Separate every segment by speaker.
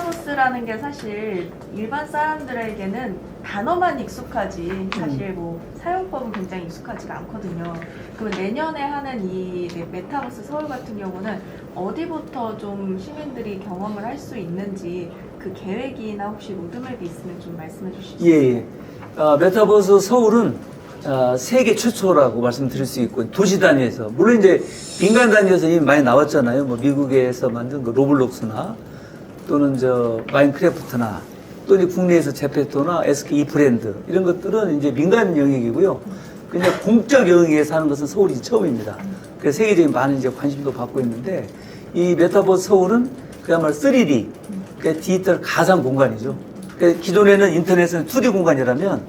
Speaker 1: 메타버스라는 게 사실 일반 사람들에게는 단어만 익숙하지 사실 뭐 사용법은 굉장히 익숙하지가 않거든요. 그러면 내년에 하는 이 네, 메타버스 서울 같은 경우는 어디부터 좀 시민들이 경험을 할 수 있는지 그 계획이나 혹시 로드맵이 있으면 좀 말씀해 있어요?
Speaker 2: 예, 예. 아, 메타버스 서울은 아, 세계 최초라고 말씀드릴 수 있고 도시 단위에서 물론 이제 민간 단위에서 이미 많이 나왔잖아요. 뭐 미국에서 만든 그 로블록스나 또는 저 마인크래프트나 또 이제 국내에서 제페토나 SK 브랜드 이런 것들은 이제 민간 영역이고요. 그냥 공적 영역에서 하는 것은 서울이 처음입니다. 그래서 세계적인 많은 이제 관심도 받고 있는데 이 메타버스 서울은 그야말로 3D, 그러니까 디지털 가상 공간이죠. 그러니까 기존에는 인터넷은 2D 공간이라면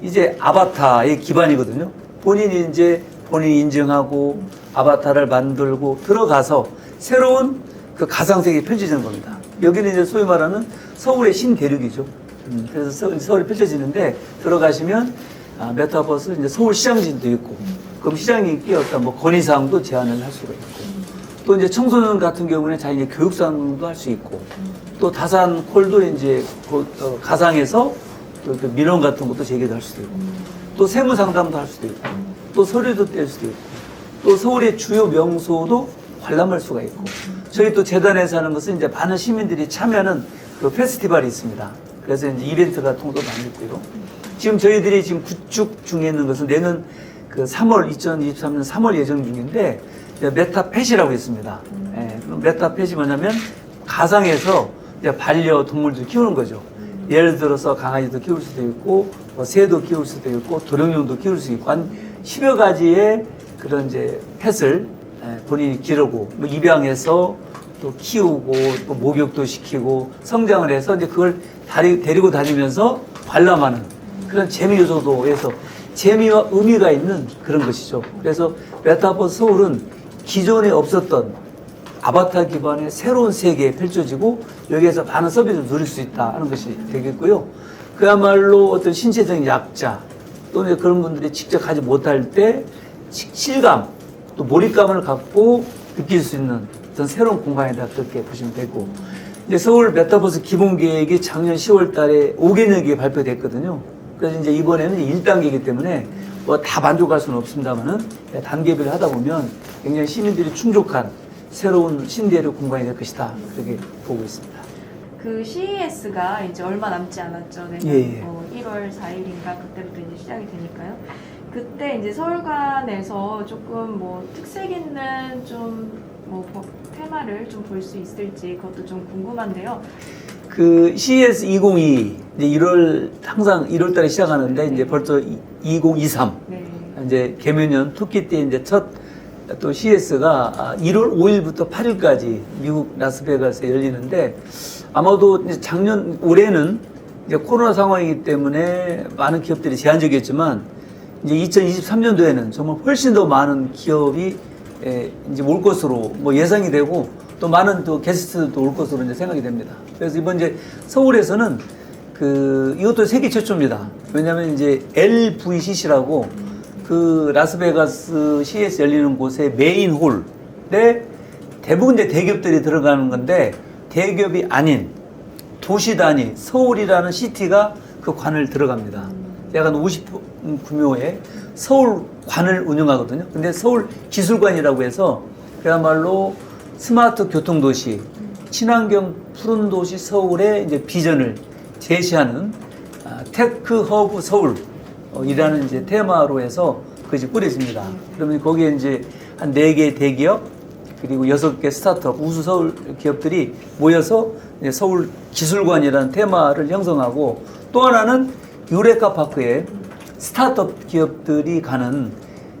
Speaker 2: 이제 아바타의 기반이거든요. 본인이 이제 본인이 인증하고 아바타를 만들고 들어가서 새로운 그 가상세계에 펼쳐지는 겁니다. 여기는 이제 소위 말하는 서울의 신대륙이죠. 음, 그래서 서, 서 울이 펼쳐지는데 들어가시면 아, 메타버스 이제 서울 시장진도 있고 그럼 시장이 끼었다 뭐 건의사항도 제안을 할 수가 있고 또 이제 청소년 같은 경우는 자기 교육사항도 할 수 있고 또 다산 콜도 이제 그, 어, 가상에서 그, 그 민원 같은 것도 제기도 할 수도 있고 또 세무 상담도 할 수도 있고 또 서류도 뗄 수도 있고 또 서울의 주요 명소도 관람할 수가 있고 저희 또 재단에서 하는 것은 이제 많은 시민들이 참여하는 그 페스티벌이 있습니다. 그래서 이제 이벤트 같은 것도 많이 있고요. 지금 저희들이 지금 구축 중에 있는 것은 내년 그 3월 2023년 3월 예정 중인데 메타펫이라고 있습니다. 예, 그럼 메타펫이 뭐냐면 가상에서 이제 반려 동물들 키우는 거죠. 예를 들어서 강아지도 키울 수도 있고 뭐 새도 키울 수도 있고 도룡뇽도 키울 수 있고 한 10여 가지의 그런 이제 펫을 예, 본인이 기르고 뭐 입양해서 또 키우고 또 목욕도 시키고 성장을 해서 이제 그걸 다리, 데리고 다니면서 관람하는 그런 재미 요소도에서 재미와 의미가 있는 그런 것이죠. 그래서 메타버스 서울은 기존에 없었던 아바타 기반의 새로운 세계에 펼쳐지고 여기에서 많은 서비스를 누릴 수 있다 하는 것이 되겠고요. 그야말로 어떤 신체적인 약자 또는 그런 분들이 직접 가지 못할 때 시- 실감 또 몰입감을 갖고 느낄 수 있는 어떤 새로운 공간이다 그렇게 보시면 되고 이제 서울 메타버스 기본 계획이 작년 10월 달에 5개년 계 발표됐거든요. 그래서 이제 이번에는 1단계이기 때문에 뭐 다 만족할 수는 없습니다만은 단계별로 하다 보면 굉장히 시민들이 충족한 새로운 신대륙 공간이 될 것이다. 그렇게 보고 있습니다.
Speaker 1: 그 CES가 이제 얼마 남지 않았죠. 내년
Speaker 2: 예, 예.
Speaker 1: 어, 1월 4일인가 그때부터 이제 시작이 되니까요. 그때 이제 서울관에서 조금 뭐 특색 있는 좀뭐 테마를 좀 볼 수 있을지 그것도 좀 궁금한데요.
Speaker 2: 그 CES 2022 이제 1월 항상 1월 달에 시작하는데 이제 벌써 2023
Speaker 1: 네.
Speaker 2: 이제 개묘년 토끼 때 이제 첫 또 CS가 1월 5일부터 8일까지 미국 라스베가스에 열리는데 아마도 이제 작년 올해는 이제 코로나 상황이기 때문에 많은 기업들이 제한적이었지만 이제 2023년도에는 정말 훨씬 더 많은 기업이 에, 이제 올 것으로 뭐 예상이 되고 또 많은 또 게스트도 올 것으로 이제 생각이 됩니다. 그래서 이번 이제 서울에서는 그 이것도 세계 최초입니다. 왜냐하면 이제 LVCC라고 그 라스베가스 CES 열리는 곳의 메인 홀에 대부분 이제 대기업들이 들어가는 건데 대기업이 아닌 도시 단위 서울이라는 시티가 그 관을 들어갑니다. 약간 50 규모의 서울 관을 운영하거든요. 근데 서울 기술관이라고 해서 그야말로 스마트 교통 도시, 친환경 푸른 도시 서울의 이제 비전을 제시하는 아, 테크 허브 서울이라는 이제 테마로 해서 그것이 꾸려집니다. 그러면 거기에 이제 한 네 개 대기업 그리고 여섯 개 스타트업 우수 서울 기업들이 모여서 서울 기술관이라는 테마를 형성하고 또 하나는 유레카 파크에 스타트업 기업들이 가는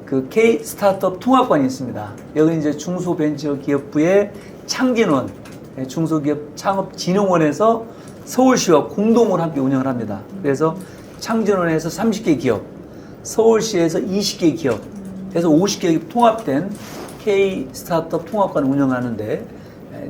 Speaker 2: 그 K 스타트업 통합관이 있습니다. 여기 이제 중소벤처기업부의 창진원 예, 중소기업 창업진흥원에서 서울시와 공동으로 함께 운영을 합니다. 그래서 창진원에서 30개 기업, 서울시에서 20개 기업, 해서 50개 기업 통합된 K 스타트업 통합관을 운영하는데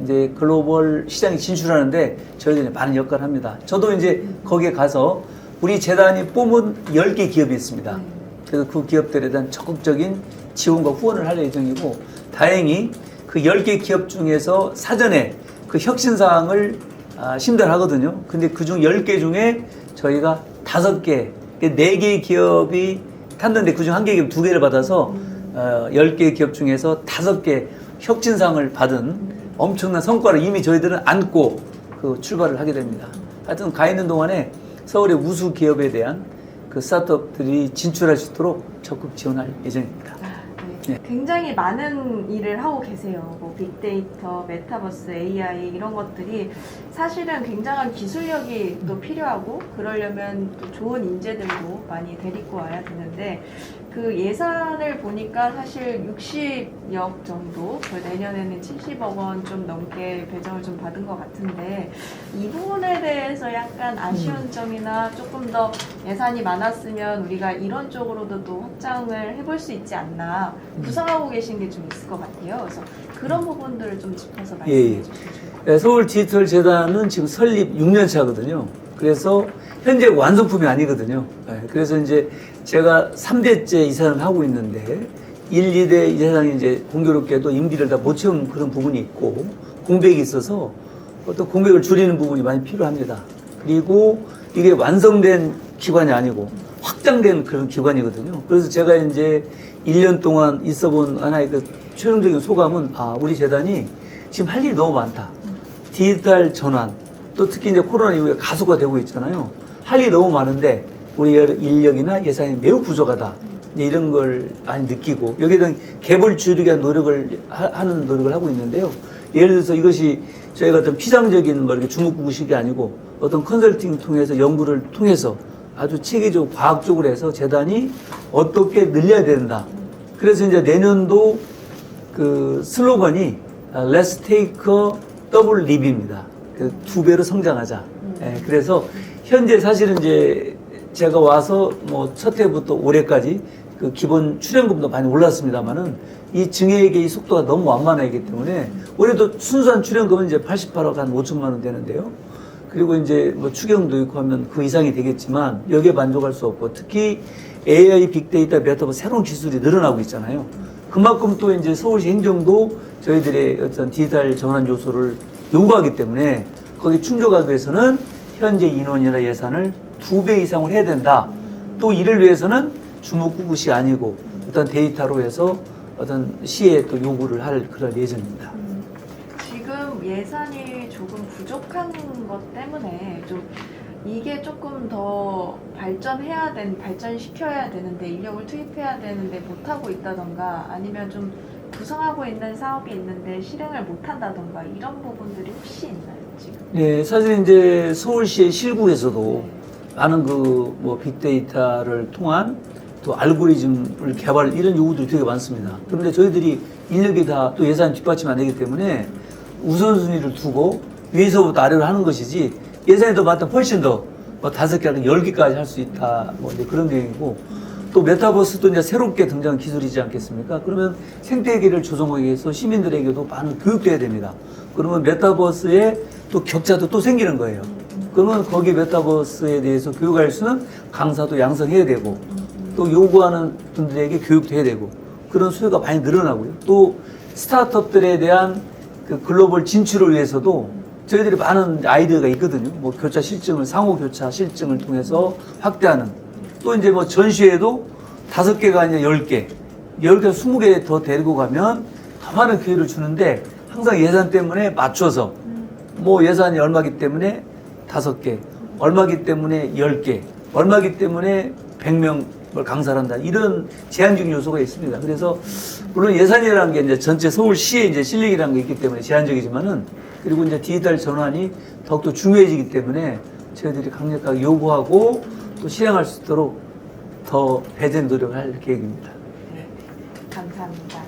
Speaker 2: 이제 글로벌 시장에 진출하는데 저희들이 많은 역할을 합니다. 저도 이제 거기에 가서 우리 재단이 뽑은 10개 기업이 있습니다. 그래서 그 기업들에 대한 적극적인 지원과 후원을 할 예정이고 다행히 그 10개 기업 중에서 사전에 그 혁신 사항을 아, 심달하거든요. 근데 그중 10개 중에 저희가 5개, 4개의 기업이 탔는데 그중 한 개 기업 두 개를 받아서 어, 10개 기업 중에서 5개 혁진상을 받은 엄청난 성과를 이미 저희들은 안고 그 출발을 하게 됩니다. 하여튼 가 있는 동안에 서울의 우수 기업에 대한 그 스타트업들이 진출할 수 있도록 적극 지원할 예정입니다.
Speaker 1: 아, 네. 굉장히 많은 일을 하고 계세요. 뭐 빅데이터, 메타버스, AI 이런 것들이 사실은 굉장한 기술력이 또 필요하고 그러려면 또 좋은 인재들도 많이 데리고 와야 되는데 그 예산을 보니까 사실 60억 정도, 그 내년에는 70억 원 좀 넘게 배정을 좀 받은 것 같은데 이 부분에 대해서 약간 아쉬운 점이나 조금 더 예산이 많았으면 우리가 이런 쪽으로도 또 확장을 해볼 수 있지 않나 구성하고 계신 게 좀 있을 것 같아요. 그래서 그런 부분들을 좀 짚어서
Speaker 2: 예, 예.
Speaker 1: 말씀해 좋을 것 같아요.
Speaker 2: 네, 서울 디지털 재단은 지금 설립 6년 차거든요. 그래서 현재 완성품이 아니거든요. 네, 그래서 이제 제가 3대째 이사를 하고 있는데 1, 2대 이사장이 이제 공교롭게도 임기를 다 못 채운 그런 부분이 있고 공백이 있어서 어떤 공백을 줄이는 부분이 많이 필요합니다. 그리고 이게 완성된 기관이 아니고 확장된 그런 기관이거든요. 그래서 제가 이제 1년 동안 있어 본 하나의 그 최종적인 소감은 아, 우리 재단이 지금 할 일이 너무 많다. 디지털 전환, 또 특히 이제 코로나 이후에 가속화 되고 있잖아요. 할 일이 너무 많은데 우리 인력이나 예산이 매우 부족하다. 이런 걸 많이 느끼고 여기에 대한 갭을 줄이기 위한 노력을 하, 는 노력을 하고 있는데요. 예를 들어서 이것이 저희가 어떤 피상적인 뭐 이렇게 주먹구구식이 아니고 어떤 컨설팅 통해서 연구를 통해서 아주 체계적으로 과학적으로 해서 재단이 어떻게 늘려야 된다. 그래서 이제 내년도 그 슬로건이 아, Let's take a double leap입니다. 그두 배로 성장하자. 예, 그래서 현재 사실은 이제 제가 와서 뭐 첫 해부터 올해까지 그 기본 출연금도 많이 올랐습니다만은 이 증액의 이 속도가 너무 완만하기 때문에 올해도 순수한 출연금은 이제 88억 한 5천만 원 되는데요. 그리고 이제 뭐 추경도 있고 하면 그 이상이 되겠지만 여기에 만족할 수 없고 특히 AI, 빅데이터, 메타버스 새로운 기술이 늘어나고 있잖아요. 그만큼 또 이제 서울시 행정도 저희들의 어떤 디지털 전환 요소를 요구하기 때문에 거기 충족하기 위해서는 현재 인원이나 예산을 두 배 이상을 해야 된다. 또 이를 위해서는 주먹구구시 아니고 어떤 데이터로 해서 어떤 시에 또 요구를 할 그런 예정입니다.
Speaker 1: 지금 예산이 조금 부족한 것 때문에 좀 이게 조금 더 발전해야 된 발전시켜야 되는데 인력을 투입해야 되는데 못 하고 있다던가 아니면 좀 구성하고 있는 사업이 있는데 실행을 못 한다던가 이런 부분들이 혹시 있나요 지금?
Speaker 2: 네, 사실 이제 서울시의 실구에서도
Speaker 1: 네.
Speaker 2: 많은 그 뭐 빅데이터를 통한 또 알고리즘을 개발 이런 요구들이 되게 많습니다. 그런데 저희들이 인력이 다 또 예산 뒷받침 안 되기 때문에 우선순위를 두고 위에서부터 아래로 하는 것이지 예산이 더 많다면 훨씬 더뭐 다섯 개 열 개까지 할 수 있다 뭐 이제 그런 계획이고 또 메타버스도 이제 새롭게 등장한 기술이지 않겠습니까? 그러면 생태계를 조성하기 위해서 시민들에게도 많은 교육돼야 됩니다. 그러면 메타버스에 또 격차도 또 생기는 거예요. 그러면 거기 메타버스에 대해서 교육할 수는 강사도 양성해야 되고 또 요구하는 분들에게 교육도 해야 되고 그런 수요가 많이 늘어나고요. 또 스타트업들에 대한 그 글로벌 진출을 위해서도 저희들이 많은 아이디어가 있거든요. 뭐 교차 실증을 상호 교차 실증을 통해서 확대하는 또 이제 뭐 전시회도 다섯 개가 아니라 열 개, 열 개, 스무 개 더 데리고 가면 더 많은 기회를 주는데 항상 예산 때문에 맞춰서 뭐 예산이 얼마기 때문에 다섯 개, 얼마기 때문에 열 개, 얼마기 때문에 백 명을 강사를 한다. 이런 제한적인 요소가 있습니다. 그래서 물론 예산이라는 게 이제 전체 서울시에 이제 실력이라는 게 있기 때문에 제한적이지만은 그리고 이제 디지털 전환이 더욱더 중요해지기 때문에 저희들이 강력하게 요구하고 또 실행할 수 있도록 더 배제 노력을 할 계획입니다.
Speaker 1: 네, 감사합니다.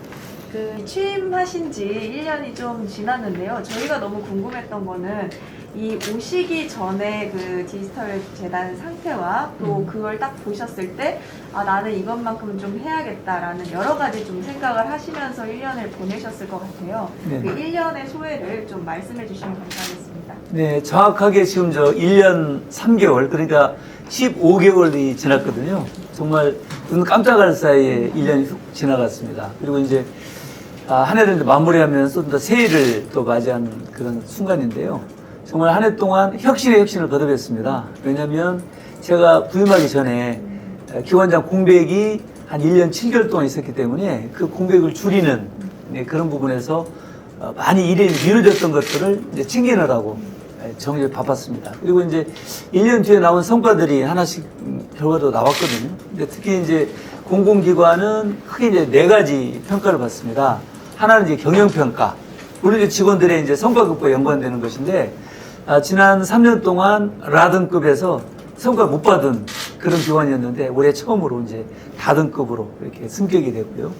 Speaker 1: 그 취임하신 지 1년이 좀 지났는데요. 저희가 너무 궁금했던 거는 이 오시기 전에 그 디지털 재단 상태와 또
Speaker 2: 음.
Speaker 1: 그걸 딱 보셨을 때, 아, 나는 이것만큼은 좀 해야겠다라는 여러 가지 좀 생각을 하시면서 1년을 보내셨을 것 같아요.
Speaker 2: 네.
Speaker 1: 그 1년의 소회를 좀 말씀해 주시면 감사하겠습니다.
Speaker 2: 네, 정확하게 지금 저 1년 3개월, 그러니까 15개월이 지났거든요. 정말 눈 깜짝할 사이에 1년이 훅 지나갔습니다. 그리고 이제 아, 한 해를 마무리하면서 또 새해를 또 맞이한 그런 순간인데요. 정말 한 해 동안 혁신의 혁신을 거듭했습니다. 왜냐하면 제가 부임하기 전에 기관장 공백이 한 1년 7개월 동안 있었기 때문에 그 공백을 줄이는 네, 그런 부분에서 어, 많이 일이 미뤄졌던 것들을 이제 챙기느라고 예, 정말 바빴습니다. 그리고 이제 1년 뒤에 나온 성과들이 하나씩 음, 결과도 나왔거든요. 근데 특히 이제 공공기관은 크게 이제 네 가지 평가를 받습니다. 하나는 이제 경영평가. 우리 직원들의 이제 성과급과 연관되는 것인데, 아, 지난 3년 동안 라든급에서 성과 못 받은 그런 기관이었는데, 올해 처음으로 이제 다등급으로 이렇게 승격이 되고요.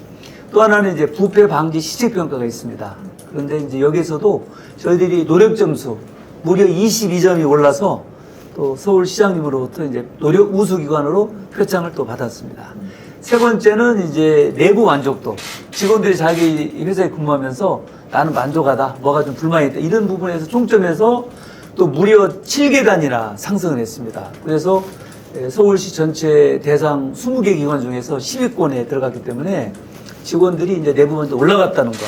Speaker 2: 또 하나는 이제 부패 방지 시책 평가가 있습니다. 그런데 이제 여기서도 저희들이 노력 점수 무려 22점이 올라서 또 서울시장님으로부터 이제 노력 우수 기관으로 표창을 또 받았습니다. 세 번째는 이제 내부 만족도. 직원들이 자기 회사에 근무하면서 나는 만족하다, 뭐가 좀 불만이 있다. 이런 부분에서 총점에서 또 무려 7계단이나 상승을 했습니다. 그래서 에, 서울시 전체 대상 20개 기관 중에서 10위권에 들어갔기 때문에 직원들이 이제 내부 만족 올라갔다는 것.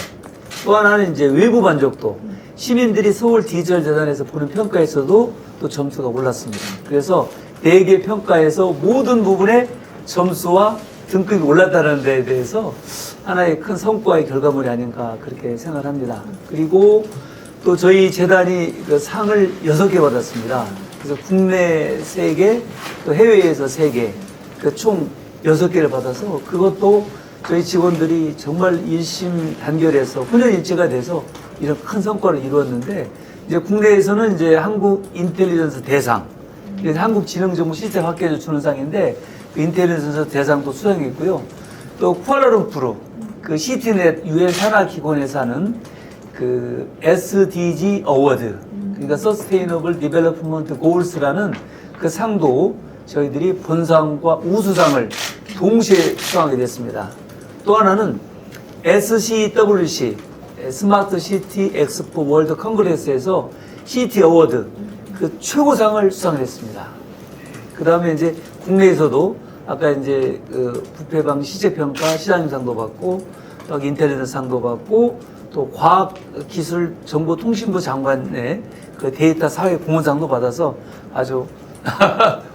Speaker 2: 또 하나는 이제 외부 만족도. 시민들이 서울 디지털 재단에서 보는 평가에서도 또 점수가 올랐습니다. 그래서 대개 평가에서 모든 부분에 점수와 등급이 올랐다는 데에 대해서 하나의 큰 성과의 결과물이 아닌가 그렇게 생각을 합니다. 그리고 또 저희 재단이 그 상을 여섯 개 받았습니다. 그래서 국내 세개또 해외에서 세개그 총 여섯 개를 받아서 그것도 저희 직원들이 정말 일심 단결해서 혼연일체가 돼서 이런 큰 성과를 이루었는데 이제 국내에서는 이제 한국 인텔리전스 대상, 이게 한국 지능정보 시스템 학계에서 주는 상인데 그 인텔리전스 대상도 수상했고요. 또 쿠알라룸푸르 그 시티넷 유엔 산하 기관에서 하는 그 SDG 어워드 그러니까 Sustainable Development Goals라는 그 상도 저희들이 본상과 우수상을 동시에 수상하게 됐습니다. 또 하나는 SCWC 스마트 시티 엑스포 월드 컨그레스에서 시티 어워드 그 최고상을 수상했습니다. 그 다음에 이제 국내에서도 아까 이제 그 부패 방지 시제 평가 시장님상도 받고 또 인텔리전스 상도 받고 또 과학기술정보통신부 장관의 그 데이터 사회 공헌상도 받아서 아주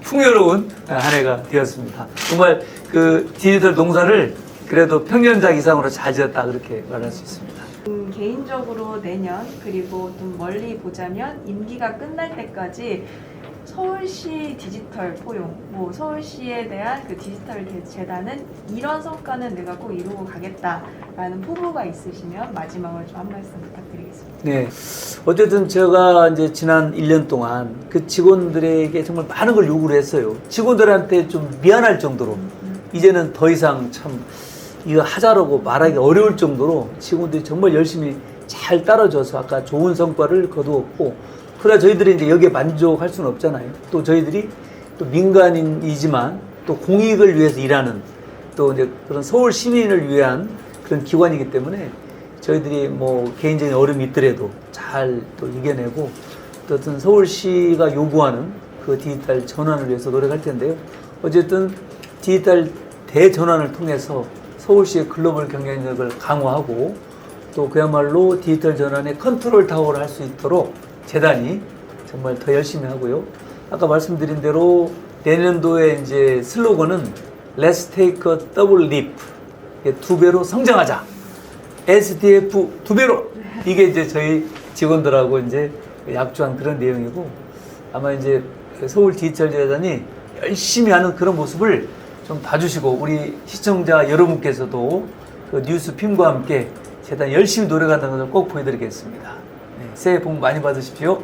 Speaker 2: 풍요로운 한 해가 되었습니다. 정말 그 디지털 농사를 그래도 평년작 이상으로 잘 지었다 그렇게 말할 수 있습니다.
Speaker 1: 음, 개인적으로 내년 그리고 좀 멀리 보자면 임기가 끝날 때까지 서울시 디지털 포용, 뭐 서울시에 대한 그 디지털 개- 재단은 이런 성과는 내가 꼭 이루고 가겠다라는 포부가 있으시면 마지막으로 좀 한 말씀 부탁드리겠습니다.
Speaker 2: 네. 어쨌든 제가 이제 지난 1년 동안 그 직원들에게 정말 많은 걸 요구를 했어요. 직원들한테 좀 미안할 정도로 이제는 더 이상 참 이거 하자라고 말하기 어려울 정도로 직원들이 정말 열심히 잘 따라줘서 아까 좋은 성과를 거두었고 그러나 저희들이 이제 여기에 만족할 수는 없잖아요. 또 저희들이 또 민간인이지만 또 공익을 위해서 일하는 또 이제 그런 서울 시민을 위한 그런 기관이기 때문에 저희들이 뭐 개인적인 어려움이 있더라도 잘 또 이겨내고 또 어떤 서울시가 요구하는 그 디지털 전환을 위해서 노력할 텐데요. 어쨌든 디지털 대전환을 통해서 서울시의 글로벌 경쟁력을 강화하고 또 그야말로 디지털 전환의 컨트롤 타워를 할 수 있도록 재단이 정말 더 열심히 하고요. 아까 말씀드린 대로 내년도에 이제 슬로건은 Let's take a double leap. 두 배로 성장하자. SDF 두 배로. 이게 이제 저희 직원들하고 이제 약주한 그런 내용이고 아마 이제 서울 디지털 재단이 열심히 하는 그런 모습을 좀 봐주시고 우리 시청자 여러분께서도 그 뉴스 핌과 함께 재단 열심히 노력한다는 것을 꼭 보여드리겠습니다. 네, 새해 복 많이 받으십시오.